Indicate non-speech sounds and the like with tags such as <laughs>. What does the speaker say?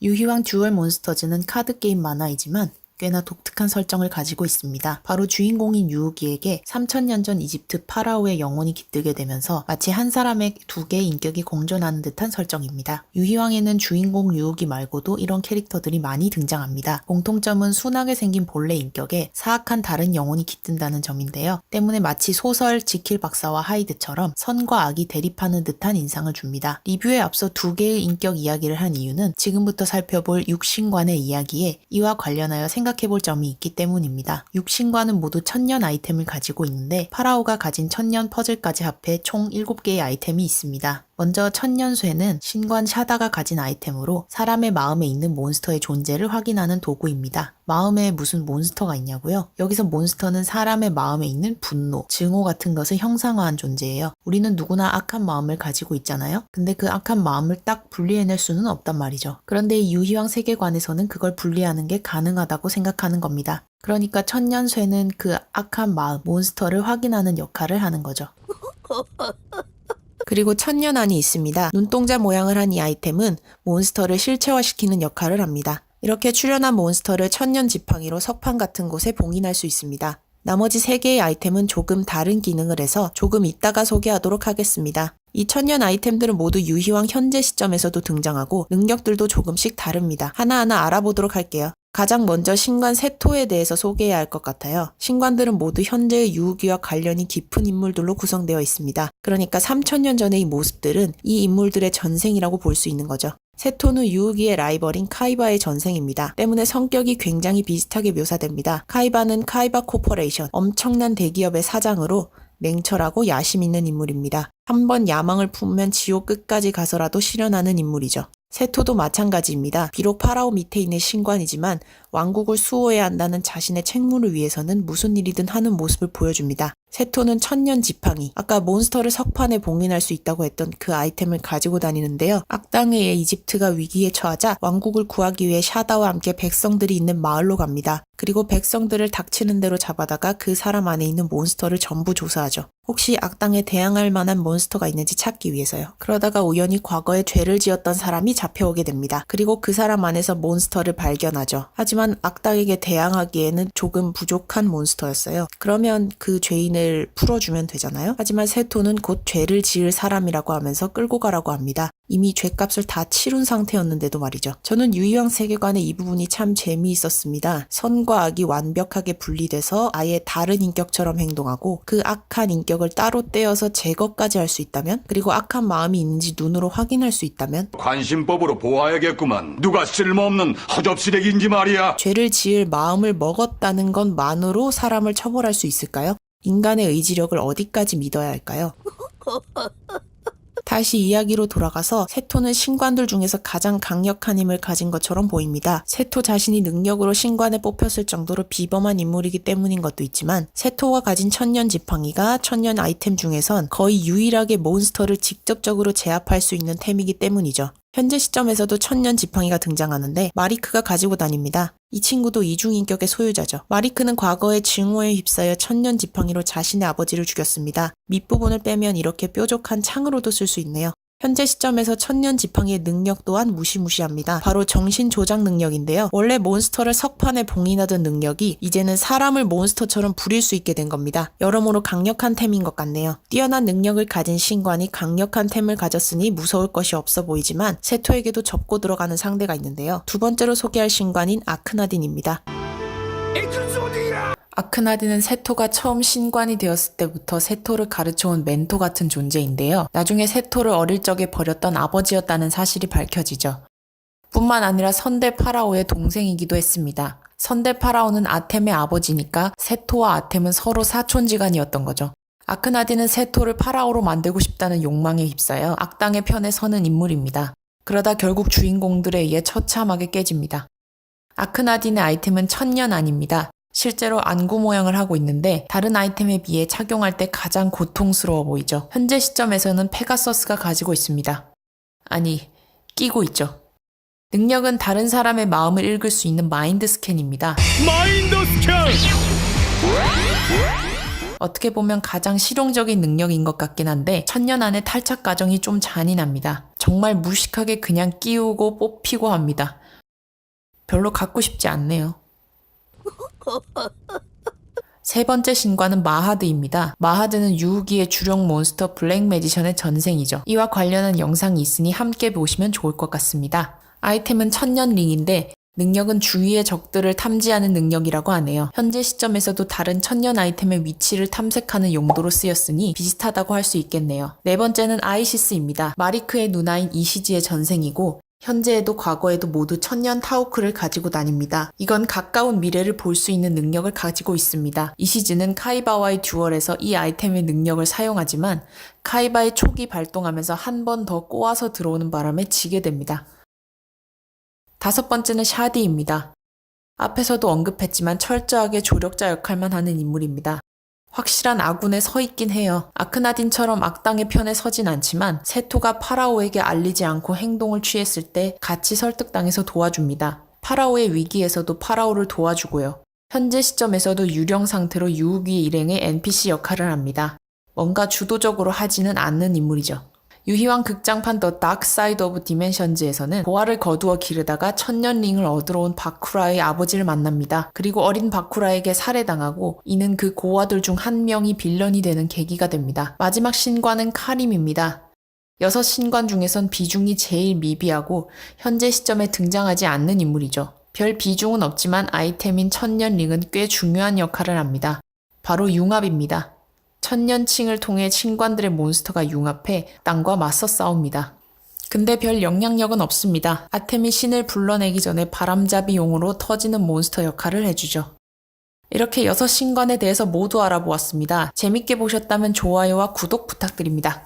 유희왕 듀얼 몬스터즈는 카드 게임 만화이지만 꽤나 독특한 설정을 가지고 있습니다. 바로 주인공인 유우기에게 3000년 전 이집트 파라오의 영혼이 깃들게 되면서 마치 한 사람의 두 개의 인격이 공존하는 듯한 설정입니다. 유희왕에는 주인공 유우기 말고도 이런 캐릭터들이 많이 등장합니다. 공통점은 순하게 생긴 본래 인격에 사악한 다른 영혼이 깃든다는 점인데요. 때문에 마치 소설 지킬 박사와 하이드처럼 선과 악이 대립하는 듯한 인상을 줍니다. 리뷰에 앞서 두 개의 인격 이야기를 한 이유는 지금부터 살펴볼 육신관의 이야기에 이와 관련하여 생각 해 볼 점이 있기 때문입니다. 육신관은 모두 천년 아이템을 가지고 있는데 파라오가 가진 천년 퍼즐까지 합해 총 7개의 아이템이 있습니다. 먼저 천년쇠는 신관 샤다가 가진 아이템으로 사람의 마음에 있는 몬스터의 존재를 확인하는 도구입니다. 마음에 무슨 몬스터가 있냐고요? 여기서 몬스터는 사람의 마음에 있는 분노, 증오 같은 것을 형상화한 존재예요. 우리는 누구나 악한 마음을 가지고 있잖아요. 근데 그 악한 마음을 딱 분리해낼 수는 없단 말이죠. 그런데 이 유희왕 세계관에서는 그걸 분리하는 게 가능하다고 생각 하는 겁니다. 그러니까 천년쇠는 그 악한 마음, 몬스터를 확인하는 역할을 하는 거죠. <laughs> 그리고 천년안이 있습니다. 눈동자 모양을 한 이 아이템은 몬스터를 실체화시키는 역할을 합니다. 이렇게 출연한 몬스터를 천년 지팡이로 석판 같은 곳에 봉인할 수 있습니다. 나머지 3개의 아이템은 조금 다른 기능을 해서 조금 이따가 소개하도록 하겠습니다. 이 천년 아이템들은 모두 유희왕 현재 시점에서도 등장하고 능력들도 조금씩 다릅니다. 하나하나 알아보도록 할게요. 가장 먼저 신관 세토에 대해서 소개해야 할 것 같아요. 신관들은 모두 현재의 유우기와 관련이 깊은 인물들로 구성되어 있습니다. 그러니까 3000년 전의 이 모습들은 이 인물들의 전생이라고 볼 수 있는 거죠. 세토는 유우기의 라이벌인 카이바의 전생입니다. 때문에 성격이 굉장히 비슷하게 묘사됩니다. 카이바는 카이바 코퍼레이션, 엄청난 대기업의 사장으로 냉철하고 야심 있는 인물입니다. 한번 야망을 품으면 지옥 끝까지 가서라도 실현하는 인물이죠. 세토도 마찬가지입니다. 비록 파라오 밑에 있는 신관이지만 왕국을 수호해야 한다는 자신의 책무를 위해서는 무슨 일이든 하는 모습을 보여줍니다. 세토는 천년 지팡이, 아까 몬스터를 석판에 봉인할 수 있다고 했던 그 아이템을 가지고 다니는데요. 악당에 의해 이집트가 위기에 처하자 왕국을 구하기 위해 샤다와 함께 백성들이 있는 마을로 갑니다. 그리고 백성들을 닥치는 대로 잡아다가 그 사람 안에 있는 몬스터를 전부 조사하죠. 혹시 악당에 대항할 만한 몬스터가 있는지 찾기 위해서요. 그러다가 우연히 과거에 죄를 지었던 사람이 잡혀오게 됩니다. 그리고 그 사람 안에서 몬스터를 발견하죠. 하지만 악당에게 대항하기에는 조금 부족한 몬스터였어요. 그러면 그 죄인을 풀어주면 되잖아요. 하지만 세토는 곧 죄를 지을 사람이라고 하면서 끌고 가라고 합니다. 이미 죄값을 다 치룬 상태였는데도 말이죠. 저는 유희왕 세계관의 이 부분이 참 재미있었습니다. 선과 악이 완벽하게 분리돼서 아예 다른 인격처럼 행동하고 그 악한 인격을 따로 떼어서 제거까지 할 수 있다면 그리고 악한 마음이 있는지 눈으로 확인할 수 있다면 관심법으로 보아야겠구만. 누가 쓸모없는 허접시래기인지 말이야. 죄를 지을 마음을 먹었다는 것만으로 사람을 처벌할 수 있을까요? 인간의 의지력을 어디까지 믿어야 할까요? <laughs> 다시 이야기로 돌아가서 세토는 신관들 중에서 가장 강력한 힘을 가진 것처럼 보입니다. 세토 자신이 능력으로 신관에 뽑혔을 정도로 비범한 인물이기 때문인 것도 있지만 세토가 가진 천년 지팡이가 천년 아이템 중에선 거의 유일하게 몬스터를 직접적으로 제압할 수 있는 템이기 때문이죠. 현재 시점에서도 천년 지팡이가 등장하는데 마리크가 가지고 다닙니다. 이 친구도 이중인격의 소유자죠. 마리크는 과거에 증오에 휩싸여 천년 지팡이로 자신의 아버지를 죽였습니다. 밑부분을 빼면 이렇게 뾰족한 창으로도 쓸 수 있네요. 현재 시점에서 천년 지팡이의 능력 또한 무시무시합니다. 바로 정신 조작 능력인데요. 원래 몬스터를 석판에 봉인하던 능력이 이제는 사람을 몬스터처럼 부릴 수 있게 된 겁니다. 여러모로 강력한 템인 것 같네요. 뛰어난 능력을 가진 신관이 강력한 템을 가졌으니 무서울 것이 없어 보이지만 세토에게도 접고 들어가는 상대가 있는데요. 두 번째로 소개할 신관인 아크나딘입니다. 아크나딘은 세토가 처음 신관이 되었을 때부터 세토를 가르쳐온 멘토 같은 존재인데요. 나중에 세토를 어릴 적에 버렸던 아버지였다는 사실이 밝혀지죠. 뿐만 아니라 선대 파라오의 동생이기도 했습니다. 선대 파라오는 아템의 아버지니까 세토와 아템은 서로 사촌지간이었던 거죠. 아크나딘은 세토를 파라오로 만들고 싶다는 욕망에 휩싸여 악당의 편에 서는 인물입니다. 그러다 결국 주인공들에 의해 처참하게 깨집니다. 아크나딘의 아이템은 천년 아닙니다. 실제로 안구 모양을 하고 있는데 다른 아이템에 비해 착용할 때 가장 고통스러워 보이죠. 현재 시점에서는 페가서스가 가지고 있습니다. 아니, 끼고 있죠. 능력은 다른 사람의 마음을 읽을 수 있는 마인드 스캔입니다. 마인드 스캔! 어떻게 보면 가장 실용적인 능력인 것 같긴 한데 천년 안의 탈착 과정이 좀 잔인합니다. 정말 무식하게 그냥 끼우고 뽑히고 합니다. 별로 갖고 싶지 않네요. <laughs> 세 번째 신과는 마하드입니다. 마하드는 유우기의 주력 몬스터 블랙 매지션의 전생이죠. 이와 관련한 영상이 있으니 함께 보시면 좋을 것 같습니다. 아이템은 천년 링인데 능력은 주위의 적들을 탐지하는 능력이라고 하네요. 현재 시점에서도 다른 천년 아이템의 위치를 탐색하는 용도로 쓰였으니 비슷하다고 할 수 있겠네요. 네 번째는 아이시스입니다. 마리크의 누나인 이시지의 전생이고 현재에도 과거에도 모두 천년 타우크를 가지고 다닙니다. 이건 가까운 미래를 볼 수 있는 능력을 가지고 있습니다. 이시즈는 카이바와의 듀얼에서 이 아이템의 능력을 사용하지만 카이바의 촉이 발동하면서 한 번 더 꼬아서 들어오는 바람에 지게 됩니다. 다섯 번째는 샤디입니다. 앞에서도 언급했지만 철저하게 조력자 역할만 하는 인물입니다. 확실한 아군에 서 있긴 해요. 아크나딘처럼 악당의 편에 서진 않지만 세토가 파라오에게 알리지 않고 행동을 취했을 때 같이 설득당해서 도와줍니다. 파라오의 위기에서도 파라오를 도와주고요. 현재 시점에서도 유령 상태로 유우기 일행의 NPC 역할을 합니다. 뭔가 주도적으로 하지는 않는 인물이죠. 유희왕 극장판 더 다크 사이드 오브 디멘션즈에서는 고아를 거두어 기르다가 천년링을 얻으러 온 바쿠라의 아버지를 만납니다. 그리고 어린 바쿠라에게 살해당하고 이는 그 고아들 중 한 명이 빌런이 되는 계기가 됩니다. 마지막 신관은 카림입니다. 여섯 신관 중에선 비중이 제일 미비하고 현재 시점에 등장하지 않는 인물이죠. 별 비중은 없지만 아이템인 천년링은 꽤 중요한 역할을 합니다. 바로 융합입니다. 천년칭을 통해 신관들의 몬스터가 융합해 땅과 맞서 싸웁니다. 근데 별 영향력은 없습니다. 아템이 신을 불러내기 전에 바람잡이 용으로 터지는 몬스터 역할을 해주죠. 이렇게 여섯 신관에 대해서 모두 알아보았습니다. 재밌게 보셨다면 좋아요와 구독 부탁드립니다.